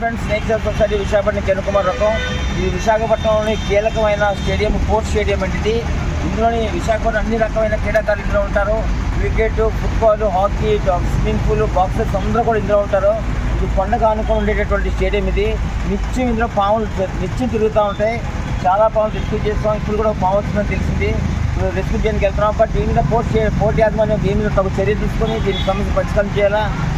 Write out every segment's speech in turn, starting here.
Friends nature society Visakhapatnam Kiran రకం. ఇది విశాఖపట్నంలోని కీలకమైన స్టేడియం స్పోర్ట్స్ స్టేడియం అనేది ఇందులోని విశాఖపట్నం అన్ని రకమైన క్రీడాకారులు ఇందులో ఉంటారు. Cricket football hockey swimming pool boxers అందరూ కూడా ఇందులో ఉంటారు. ఇది పండుగ ఆనుకొని ఉండేటటువంటి స్టేడియం ఇది. నిత్యం ఇందులో పాములు నిత్యం తిరుగుతూ ఉంటాయి. చాలా పాములు రెస్క్యూ చేస్తాం. ఇప్పుడు కూడా పాము వచ్చిందని తెలిసింది. ఇప్పుడు రెస్క్యూ చేయడానికి వెళ్తున్నాం. బట్ దీని మీద పోటీ పోటీ యాజమాన్యం దీని మీద తగు చర్య తీసుకొని దీనికి సమస్య పరిష్కారం చేయాలా?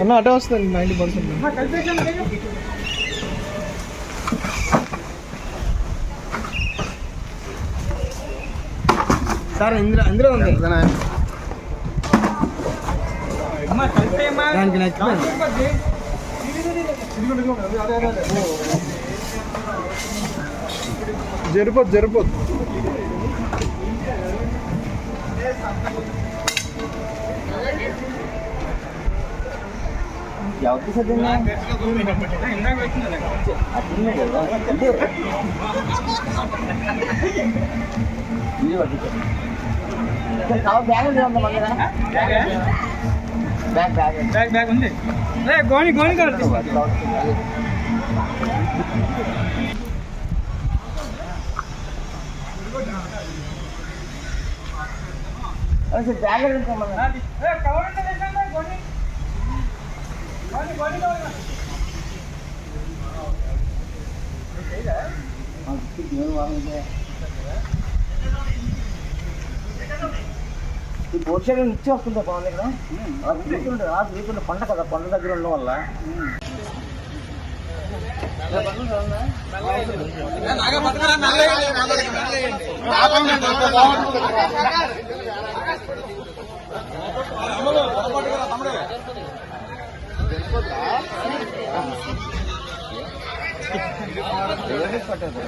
అన్న అటే వస్తుంది నైంటీ పర్సెంట్ సార్ ఇందులో అందులో ఉంది. దానికి నచ్చిపోయింది. జరిపోద్దు జరిపోద్దు. ఎవరికి సర్దిందా? అట్లనే కదా. అంటే. ఇక్కడ కవర్ బ్యాగ్ ఉంది మన దగ్గర? Bag bag. బ్యాగ్ బ్యాగ్ ఉంది గోని గోని కడుతుంది అసలు బ్యాగ్ ఎక్కడ ఉంది ఈ భవిష్యత్తు నుంచి వస్తుందా పవన్ ఇక్కడ వీకుంటుంది ఆ వీకుంటే పంట కదా పంట దగ్గర ఉండడం వల్ల నాగా. పట్టదు